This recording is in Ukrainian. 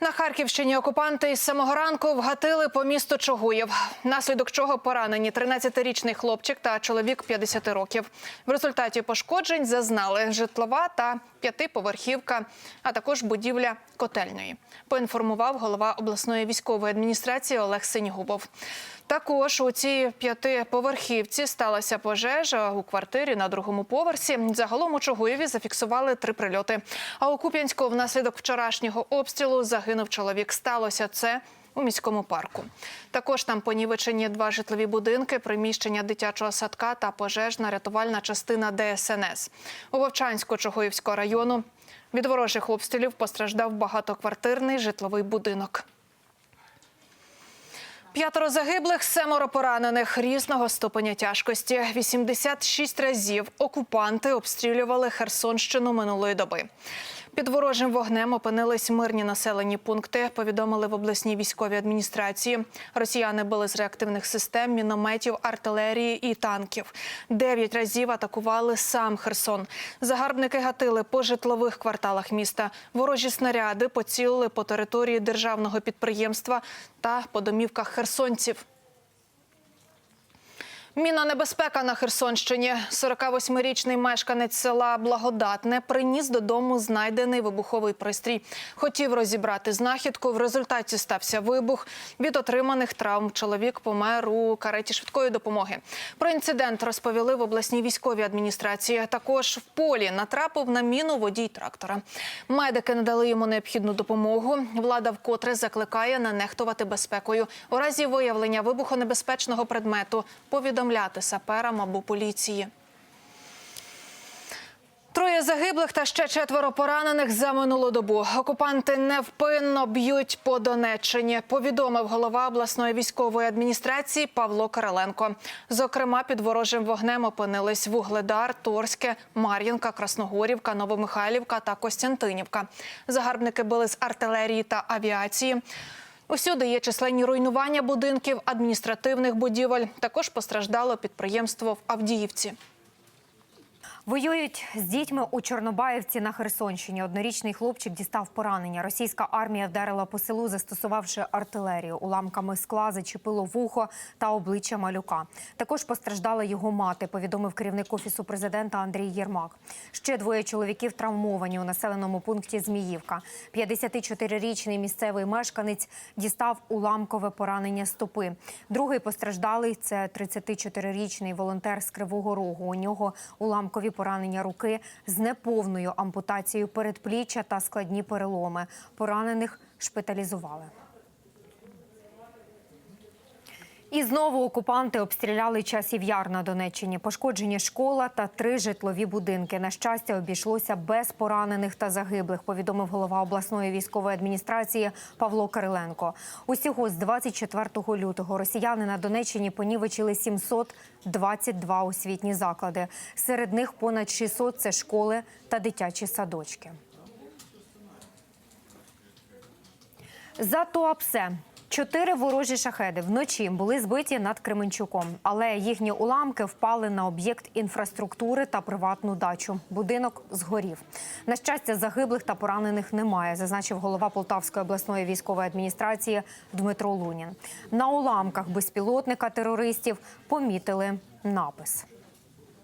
На Харківщині окупанти із самого ранку вгатили по місту Чогуєв, наслідок чого поранені 13-річний хлопчик та чоловік 50 років. В результаті пошкоджень зазнали житлова та п'ятиповерхівка, а також будівля котельної. Поінформував голова обласної військової адміністрації Олег Синігубов. Також у цій п'ятиповерхівці сталася пожежа у квартирі на другому поверсі. Загалом у Чогуєві зафіксували три прильоти. А у Куп'янську внаслідок вчорашнього обстрілу загинув чоловік. Сталося це у міському парку. Також там понівечені два житлові будинки, приміщення дитячого садка та пожежна рятувальна частина ДСНС. У Вовчанську Чогоївського району від ворожих обстрілів постраждав багатоквартирний житловий будинок. П'ятеро загиблих, семеро поранених різного ступеня тяжкості. 86 разів окупанти обстрілювали Херсонщину минулої доби. Під ворожим вогнем опинились мирні населені пункти. Повідомили в обласній військовій адміністрації. Росіяни били з реактивних систем, мінометів, артилерії і танків. Дев'ять разів атакували сам Херсон. Загарбники гатили по житлових кварталах міста. Ворожі снаряди поцілили по території державного підприємства та по домівках херсонців. Мінна небезпека на Херсонщині. 48-річний мешканець села Благодатне приніс додому знайдений вибуховий пристрій. Хотів розібрати знахідку. В результаті стався вибух. Від отриманих травм чоловік помер у кареті швидкої допомоги. Про інцидент розповіли в обласній військовій адміністрації. Також в полі натрапив на міну водій трактора. Медики надали йому необхідну допомогу. Влада вкотре закликає не нехтувати безпекою. У разі виявлення вибухонебезпечного предмету повідомляти саперам або поліції. Троє загиблих та ще четверо поранених за минулу добу. Окупанти невпинно б'ють по Донеччині. Повідомив голова обласної військової адміністрації Павло Кириленко. Зокрема, під ворожим вогнем опинились Вугледар, Торське, Мар'їнка, Красногорівка, Новомихайлівка та Костянтинівка. Загарбники били з артилерії та авіації. Усюди є численні руйнування будинків, адміністративних будівель. Також постраждало підприємство в Авдіївці. Воюють з дітьми у Чорнобаївці на Херсонщині. Однорічний хлопчик дістав поранення. Російська армія вдарила по селу, застосувавши артилерію. Уламками скла зачепило вухо та обличчя малюка. Також постраждала його мати. Повідомив керівник офісу президента Андрій Єрмак. Ще двоє чоловіків травмовані у населеному пункті Зміївка. 54-річний місцевий мешканець дістав уламкове поранення стопи. Другий постраждалий це 34-річний волонтер з Кривого Рогу. У нього уламкові поранення руки з неповною ампутацією передпліччя та складні переломи. Поранених шпиталізували. І знову окупанти обстріляли часів яр на Донеччині. Пошкоджені школа та три житлові будинки. На щастя, обійшлося без поранених та загиблих. Повідомив голова обласної військової адміністрації Павло Кириленко. Усього з 24 лютого росіяни на Донеччині понівечили 722 освітні заклади. Серед них понад 600 – це школи та дитячі садочки. За Туапсе чотири ворожі шахеди вночі були збиті над Кременчуком, але їхні уламки впали на об'єкт інфраструктури та приватну дачу. Будинок згорів. На щастя, загиблих та поранених немає, зазначив голова Полтавської обласної військової адміністрації Дмитро Лунін. На уламках безпілотника терористів помітили напис.